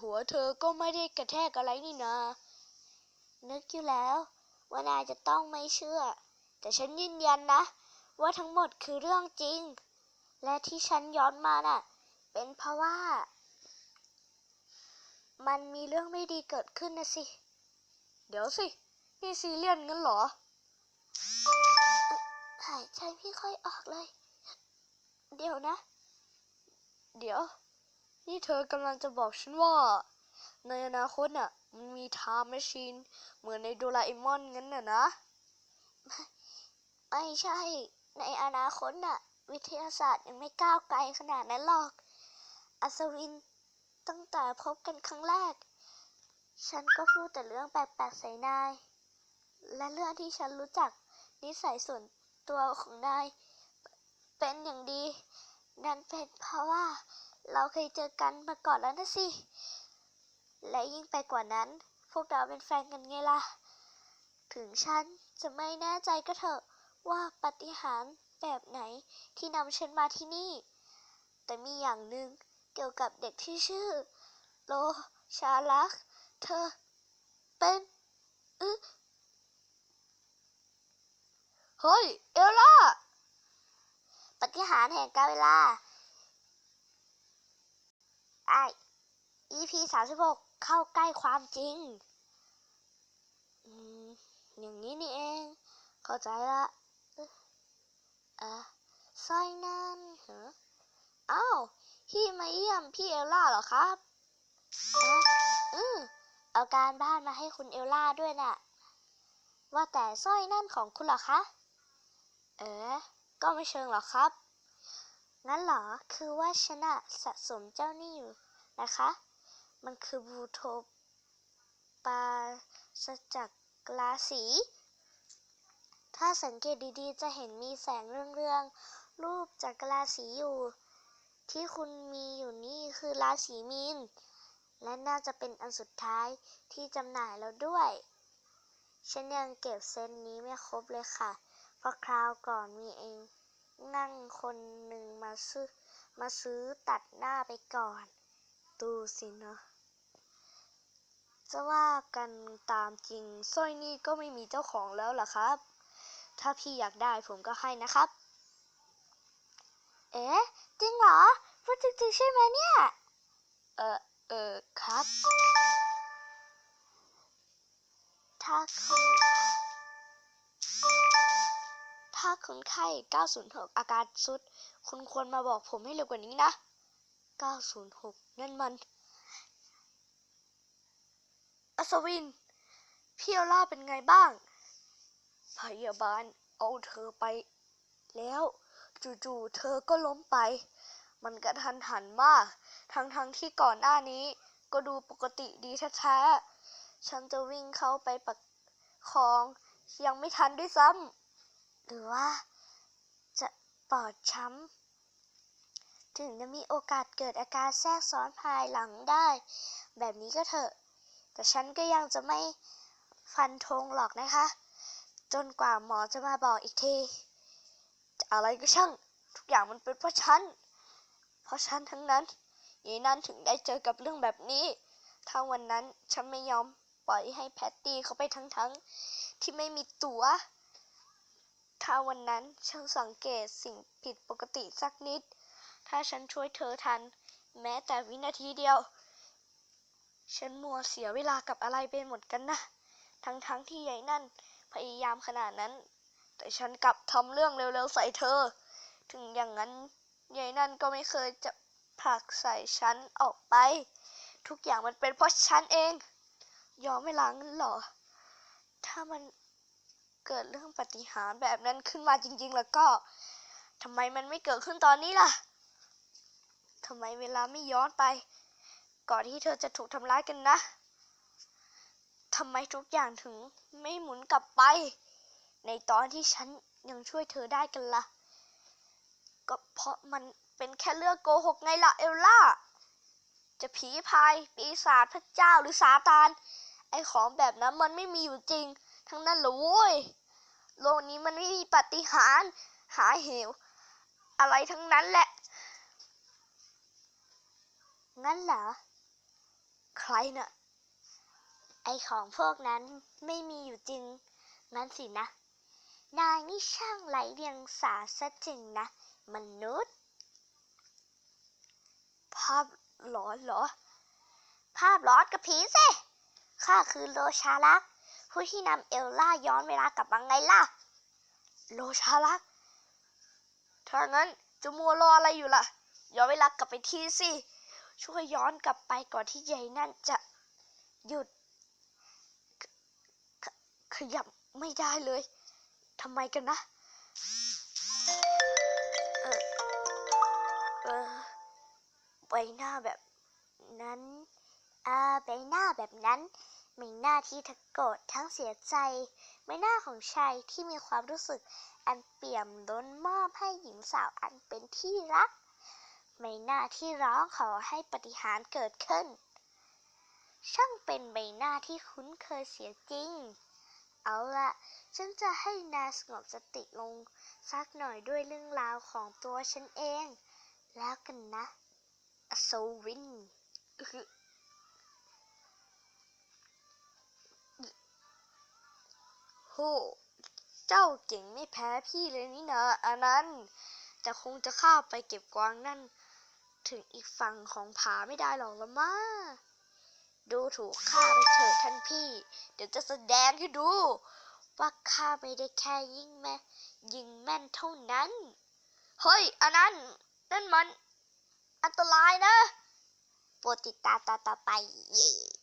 หัวเธอก็ไม่ได้กระแทกอะไรนี่นา นึกอยู่แล้ว ว่านายจะต้องไม่เชื่อ แต่ฉันยืนยันนะ ว่าทั้งหมดคือเรื่องจริง และที่ฉันย้อนมาน่ะ เป็นเพราะว่า มันมีเรื่องไม่ดีเกิดขึ้นนะสิ เดี๋ยวสิ นี่ซีเรียสงั้นเหรอ หายใจไม่ค่อยออกเลย เดี๋ยวนะ เดี๋ยว นี่เธอกำลังจะบอกฉันว่า ในอนาคตน่ะ มันมีไทม์แมชชีน เหมือนในโดราเอมอนงั้นน่ะนะ ไม่ใช่ ในอนาคตน่ะ วิทยาศาสตร์ยังไม่ก้าวไกลขนาดนั้นหรอก อัศวินตั้งแต่พบกันครั้งแรก ฉันก็พูดแต่เรื่องแปลกๆใส่นาย และเรื่องที่ฉันรู้จักนิสัยส่วนตัวของนาย เป็นอย่างดี นั่นเป็นเพราะว่าเราเคยเจอกันมาก่อนแล้วนะสิ และยิ่งไปกว่านั้น พวกเราเป็นแฟนกันไงล่ะ ถึงฉันจะไม่แน่ใจก็เถอะว่าปฏิหารแบบไหนที่นำฉันมาที่นี่ แต่มีอย่างหนึ่งเกี่ยวกับเด็กที่ชื่อ โลชาลัก เธอ เป็นอึเฮ้ย เอล่า ปฏิหารแห่งกาลเวลาไอ EP สามสิบหกเข้าใกล้ความจริง อย่างนี้นี่เอง เข้าใจละอะสร้อยนั่นเหรออ้าวพี่มาเยี่ยมพี่เอลล่าเหรอครับอืมเอาการบ้านมาให้คุณเอลล่าด้วยน่ะ ว่าแต่สร้อยนั่นของคุณเหรอคะ เอ๋ ก็ไม่เชิงหรอกครับ งั้นเหรอ คือว่าฉันอะสะสมเจ้านี่อยู่นะคะ มันคือบูโทปาสจักรราศีถ้าสังเกตดีๆ จะเห็นมีแสงเรื่องๆ รูปจักรราศีอยู่ ที่คุณมีอยู่นี่คือราศีมีน และน่าจะเป็นอันสุดท้ายที่จำหน่ายแล้วด้วย ฉันยังเก็บเซตนี้ไม่ครบเลยค่ะ เพราะคราวก่อนมีเองนั่งคนหนึ่งมาซื้อ มาซื้อตัดหน้าไปก่อน ดูสินะจะว่ากันตามจริงสร้อยนี่ก็ไม่มีเจ้าของแล้วล่ะครับ ถ้าพี่อยากได้ผมก็ให้นะครับ เอ๊ะ จริงเหรอ พูดจริงๆใช่ไหมเนี่ย เออเออครับ ถ้าคุณถ้า คนไข้ 906 อาการสุด คุณควรมาบอกผมให้เร็วกว่านี้นะ 906 นั่นมัน อัศวิน พี่เอล่าเป็นไงบ้าง พยาบาลเอาเธอไป แล้วจู่ๆเธอก็ล้มไป มันกระทันหันมาก ทั้งๆทที่ก่อนหน้านี้ก็ดูปกติดีแท้ๆฉันจะวิ่งเข้าไปประคอง ยังไม่ทันด้วยซ้ำ รือว่าจะปอดช้ำ ถึงจะมีโอกาสเกิดอาการแทรกซ้อนภายหลังได้ แบบนี้ก็เถอะ แต่ฉันก็ยังจะไม่ฟันธงหรอกนะคะ จนกว่าหมอจะมาบอกอีกทีอะไรก็ช่าง ทุกอย่างมันเป็นเพราะฉัน เพราะฉันทั้งนั้นยายนั่นถึงได้เจอกับเรื่องแบบนี้ ถ้าวันนั้นฉันไม่ยอมปล่อยให้แพตตี้เขาไปทั้งๆที่ไม่มีตัว ถ้าวันนั้นฉันสังเกตสิ่งผิดปกติสักนิด ถ้าฉันช่วยเธอทัน แม้แต่วินาทีเดียว ฉันมัวเสียเวลากับอะไรไปหมดกันนะ ทั้งๆทที่ยายนั่นพยายามขนาดนั้น แต่ฉันกลับทำเรื่องเร็วๆใส่เธอ ถึงอย่างนั้นยายนั่นก็ไม่เคยจะผลักใส่ฉันออกไป ทุกอย่างมันเป็นเพราะฉันเอง ยอมไม่ล้างเหรอ ถ้ามัน เกิดเรื่องปฏิหารแบบนั้นขึ้นมาจริง ๆ แล้วก็ทำไมมันไม่เกิดขึ้นตอนนี้ล่ะทำไมเวลาไม่ย้อนไป ก่อนที่เธอจะถูกทำร้ายกันนะทำไมทุกอย่างถึงไม่หมุนกลับไป ในตอนที่ฉันยังช่วยเธอได้กันล่ะ ก็เพราะมันเป็นแค่เรื่องโกหกไงล่ะเอลล่า จะผีพายปีศาจพระเจ้าหรือซาตานไอของแบบนั้นมันไม่มีอยู่จริง ทั้งนั้นเหรอโว้ยโลกนี้มันไม่มีปฏิหารหาเหว อะไรทั้งนั้นแหละ งั้นเหรอ ใครน่ะ ไอของพวกนั้นไม่มีอยู่จริง งั้นสินะ นายนี่ช่างไหลเดียงสาซะจริงนะ มนุษย์ ภาพหลอนเหรอ ภาพร้อนกับผีสิ ข้าคือโลชาลักษ ผู้ที่นำเอลล่าย้อนเวลากลับมาไงล่ะ โลชาลักถ้างั้นจะมัวรออะไรอยู่ล่ะ ย้อนเวลากลับไปทีสิ ช่วยย้อนกลับไปก่อนที่ใหญ่นั่นจะหยุดขขขยับไม่ได้เลยทำไมกันนะใบหน้าแบบนั้นอ่าใบหน้าแบบนั้น มีหน้าที่ทั้งโกรธทั้งเสียใจใบหน้าของชายที่มีความรู้สึกอันเปี่ยมล้นมอบให้หญิงสาวอันเป็นที่รักใบหน้าที่ร้องขอให้ปฏิหารเกิดขึ้น ช่างเป็นใบหน้าที่คุ้นเคยเสียจริง เอาละฉันจะให้นายสงบสติลงสักหน่อยด้วยเรื่องราวของตัวฉันเอง แล้วกันนะอโซริน โห เจ้าเก่งไม่แพ้พี่เลยนี่นะอันนั้น แต่คงจะข้าไปเก็บกวางนั่น ถึงอีกฝั่งของผาไม่ได้หรอกละมาดูถูกข้าไปเถิดท่านพี่ เดี๋ยวจะแสดงให้ดู ว่าข้าไม่ได้แค่ยิงแม่ยิงแม่นเท่านั้น เฮ้ย อันนั้น นั่นมัน อันตรายนะโปรดติดตามตอนต่อไปเย่